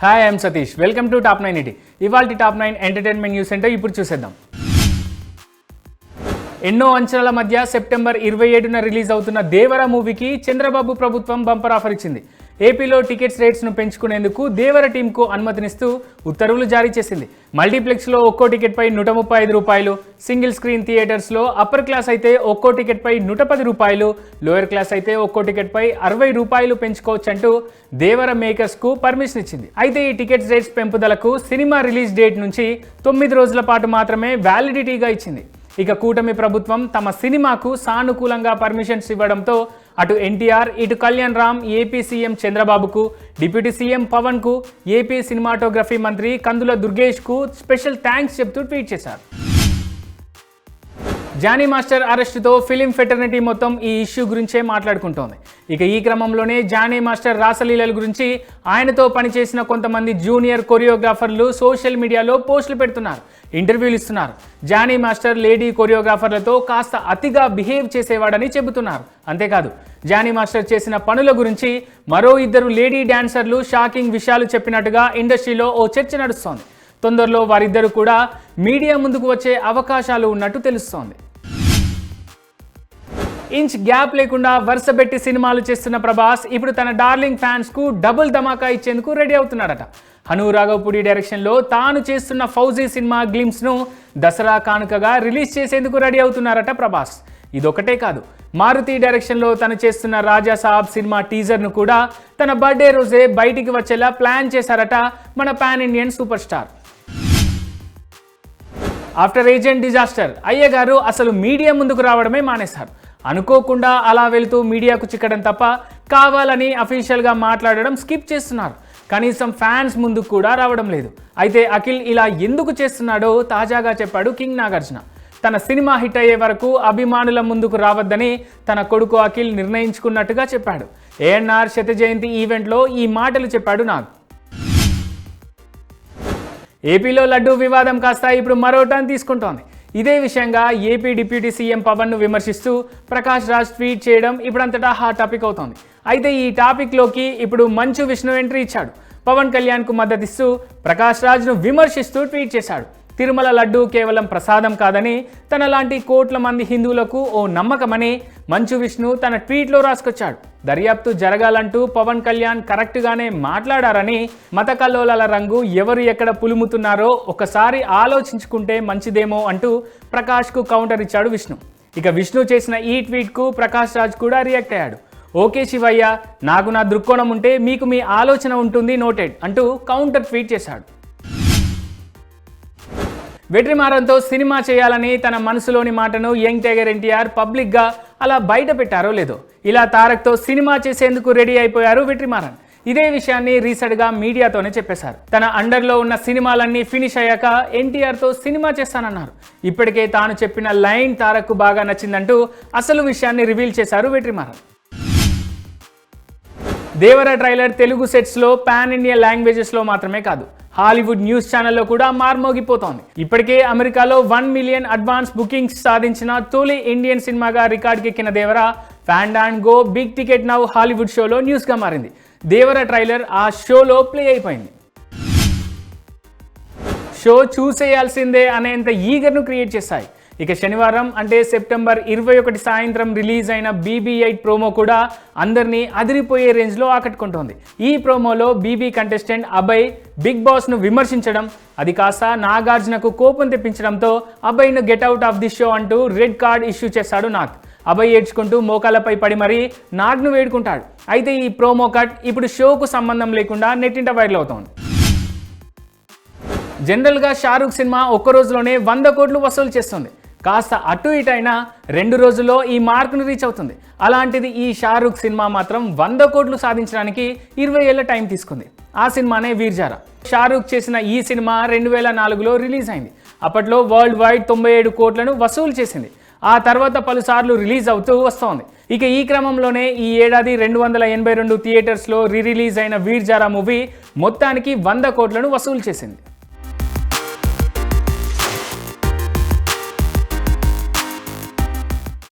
Hi I'm Satish welcome to top nine ET ఇవాళ top nine entertainment news అంటే ఇప్పుడు చూసేద్దాం. ఎన్నో అంచనాల మధ్య సెప్టెంబర్ ఇరవై ఏడున రిలీజ్ అవుతున్న దేవర మూవీకి చంద్రబాబు ప్రభుత్వం బంపర్ ఆఫర్ ఇచ్చింది. ఏపీలో టికెట్స్ రేట్స్ను పెంచుకునేందుకు దేవర టీంకు అనుమతినిస్తూ ఉత్తర్వులు జారీ చేసింది. మల్టీప్లెక్స్లో ఒక్కో టికెట్పై నూట ముప్పై ఐదు రూపాయలు సింగిల్ స్క్రీన్ థియేటర్స్లో అప్పర్ క్లాస్ అయితే ఒక్కో టికెట్పై నూట పది రూపాయలు లోయర్ క్లాస్ అయితే ఒక్కో టికెట్పై అరవై రూపాయలు పెంచుకోవచ్చంటూ దేవర మేకర్స్కు పర్మిషన్ ఇచ్చింది. అయితే ఈ టికెట్స్ రేట్స్ పెంపుదలకు సినిమా రిలీజ్ డేట్ నుంచి తొమ్మిది రోజుల పాటు మాత్రమే వ్యాలిడిటీగా ఇచ్చింది. ఇక కూటమి ప్రభుత్వం తమ సినిమాకు సానుకూలంగా పర్మిషన్స్ ఇవ్వడంతో అటు ఎన్టీఆర్ ఇటు కళ్యాణ్ రామ్ ఏపీ సీఎం చంద్రబాబుకు డిప్యూటీ సీఎం పవన్కు ఏపీ సినిమాటోగ్రఫీ మంత్రి కందుల దుర్గేష్కు స్పెషల్ థ్యాంక్స్ చెప్తూ ట్వీట్ చేశారు. జానీ మాస్టర్ అరెస్టుతో ఫిలిం ఫెటర్నిటీ మొత్తం ఈ ఇష్యూ గురించే మాట్లాడుకుంటోంది. ఇక ఈ క్రమంలోనే జానీ మాస్టర్ రాసలీలల గురించి ఆయనతో పనిచేసిన కొంతమంది జూనియర్ కొరియోగ్రాఫర్లు సోషల్ మీడియాలో పోస్టులు పెడుతున్నారు ఇంటర్వ్యూలు ఇస్తున్నారు. జానీ మాస్టర్ లేడీ కొరియోగ్రాఫర్లతో కాస్త అతిగా బిహేవ్ చేసేవాడని చెబుతున్నారు. అంతేకాదు జానీ మాస్టర్ చేసిన పనుల గురించి మరో ఇద్దరు లేడీ డాన్సర్లు షాకింగ్ విషయాలు చెప్పినట్టుగా ఇండస్ట్రీలో ఓ చర్చ నడుస్తోంది. తొందరలో వారిద్దరు కూడా మీడియా ముందుకు వచ్చే అవకాశాలు ఉన్నట్టు తెలుస్తోంది. ఇంచ్ గ్యాప్ లేకుండా వరుసపెట్టి సినిమాలు చేస్తున్న ప్రభాస్ ఇప్పుడు తన డార్లింగ్ ఫ్యాన్స్కు డబుల్ ధమాకా ఇచ్చేందుకు రెడీ అవుతున్నాడట. హను రాఘవపూడి డైరెక్షన్లో తాను చేస్తున్న ఫౌజీ సినిమా గ్లిమ్స్ను దసరా కానుకగా రిలీజ్ చేసేందుకు రెడీ అవుతున్నారట ప్రభాస్. ఇదొకటే కాదు మారుతి డైరెక్షన్లో తను చేస్తున్న రాజా సాబ్ సినిమా టీజర్ను కూడా తన బర్త్డే రోజే బయటికి వచ్చేలా ప్లాన్ చేశారట మన pan Indian super star. After agent disaster అయ్య గారు అసలు మీడియా ముందుకు రావడమే మానేశారు. అనుకోకుండా అలా వెళుతూ మీడియాకు చిక్కడం తప్ప కావాలని అఫీషియల్గా మాట్లాడడం స్కిప్ చేస్తున్నారు. కనీసం ఫ్యాన్స్ ముందుకు కూడా రావడం లేదు. అయితే అఖిల్ ఇలా ఎందుకు చేస్తున్నాడో తాజాగా చెప్పాడు కింగ్ నాగార్జున. తన సినిమా హిట్ అయ్యే వరకు అభిమానుల ముందుకు రావద్దని తన కొడుకు అఖిల్ నిర్ణయించుకున్నట్టుగా చెప్పాడు. ఏఎన్ఆర్ శత జయంతి ఈవెంట్లో ఈ మాటలు చెప్పాడు నాగ్. ఏపీలో లడ్డూ వివాదం కాస్త ఇప్పుడు మరో టర్న్ తీసుకుంటోంది. ఇదే విషయంగా ఏపీ డిప్యూటీ సీఎం పవన్ను విమర్శిస్తూ ప్రకాష్ రాజ్ ట్వీట్ చేయడం ఇప్పుడంతటా హాట్ టాపిక్ అవుతోంది. అయితే ఈ టాపిక్లోకి ఇప్పుడు మంచు విష్ణు ఎంట్రీ ఇచ్చాడు. పవన్ కళ్యాణ్కు మద్దతిస్తూ ప్రకాష్ రాజ్ను విమర్శిస్తూ ట్వీట్ చేశాడు. తిరుమల లడ్డు కేవలం ప్రసాదం కాదని తన లాంటి కోట్ల మంది హిందువులకు ఓ నమ్మకమని మంచు విష్ణు తన ట్వీట్లో రాసుకొచ్చాడు. దర్యాప్తు జరగాలంటూ పవన్ కళ్యాణ్ కరెక్ట్గానే మాట్లాడారని మత కల్లోలాల రంగు ఎవరు ఎక్కడ పులుముతున్నారో ఒకసారి ఆలోచించుకుంటే మంచిదేమో అంటూ ప్రకాష్కు కౌంటర్ ఇచ్చాడు విష్ణు. ఇక విష్ణు చేసిన ఈ ట్వీట్కు ప్రకాష్ రాజ్ కూడా రియాక్ట్ అయ్యాడు. ఓకే శివయ్య నాకు నా దృక్కోణం ఉంటే మీకు మీ ఆలోచన ఉంటుంది నోటెడ్ అంటూ కౌంటర్ ట్వీట్ చేశాడు. వెట్రిమారంతో సినిమా చేయాలని తన మనసులోని మాటను యంగ్ టైగర్ ఎన్టీఆర్ పబ్లిక్గా అలా బయట పెట్టారో లేదో. ఇలా తారక్తో సినిమా చేసేందుకు రెడీ అయిపోయారు వెట్రిమారన్. ఇదే విషయాన్ని రీసెంట్గా మీడియాతోనే చెప్పేశారు. తన అండర్లో ఉన్న సినిమాలన్నీ ఫినిష్ అయ్యాక ఎన్టీఆర్తో సినిమా చేస్తానన్నారు. ఇప్పటికే తాను చెప్పిన లైన్ తారక్కు బాగా నచ్చిందంటూ అసలు విషయాన్ని రివీల్ చేశారు వెట్రిమారన్. దేవర ట్రైలర్ తెలుగు సెట్స్లో పాన్ ఇండియా లాంగ్వేజెస్లో మాత్రమే కాదు. హాలీవుడ్ న్యూస్ ఛానల్లో కూడా మార్మోగిపోతోంది. ఇప్పటికే అమెరికాలో వన్ మిలియన్ అడ్వాన్స్ బుకింగ్స్ సాధించిన తొలి ఇండియన్ సినిమాగా రికార్డుకెక్కిన Devara Fandango big ticket now Hollywood షోలో న్యూస్గా మారింది. దేవర ట్రైలర్ ఆ షోలో ప్లే అయిపోయింది. షో చూసేయాల్సిందే అనేంత ఈగర్ను క్రియేట్ చేశాయి. ఇక శనివారం అంటే సెప్టెంబర్ ఇరవై ఒకటి సాయంత్రం రిలీజ్ అయిన బీబీ ఎయిట్ ప్రోమో కూడా అందరినీ అదిరిపోయే రేంజ్లో ఆకట్టుకుంటోంది. ఈ ప్రోమోలో బీబీ కంటెస్టెంట్ అభయ్ బిగ్ బాస్ను విమర్శించడం అది కాస్త నాగార్జునకు కోపం తెప్పించడంతో అభయ్ను get out of the show అంటూ రెడ్ కార్డ్ ఇష్యూ చేశాడు నాగ్. అభయ్ ఏడ్చుకుంటూ మోకాలపై పడి మరీ నాగ్ను వేడుకుంటాడు. అయితే ఈ ప్రోమో కట్ ఇప్పుడు షోకు సంబంధం లేకుండా నెట్టింట వైరల్ అవుతోంది. జనరల్గా షారూఖ్ సినిమా ఒక్క రోజులోనే వంద కోట్లు వసూలు చేస్తుంది. కాస్త అటు ఇటు అయినా రెండు రోజుల్లో ఈ మార్కును రీచ్ అవుతుంది. అలాంటిది ఈ షారుఖ్ సినిమా మాత్రం వంద కోట్లు సాధించడానికి ఇరవై ఏళ్ళ టైం తీసుకుంది. ఆ సినిమానే వీర్జారా. షారుఖ్ చేసిన ఈ సినిమా రెండు వేల నాలుగులో రిలీజ్ అయింది. అప్పట్లో వరల్డ్ వైడ్ తొంభై ఏడు కోట్లను వసూలు చేసింది. ఆ తర్వాత పలుసార్లు రిలీజ్ అవుతూ వస్తోంది. ఇక ఈ క్రమంలోనే ఈ ఏడాది రెండు వందల ఎనభై రెండు థియేటర్స్లో రీ రిలీజ్ అయిన వీర్జారా మూవీ మొత్తానికి వంద కోట్లను వసూలు చేసింది.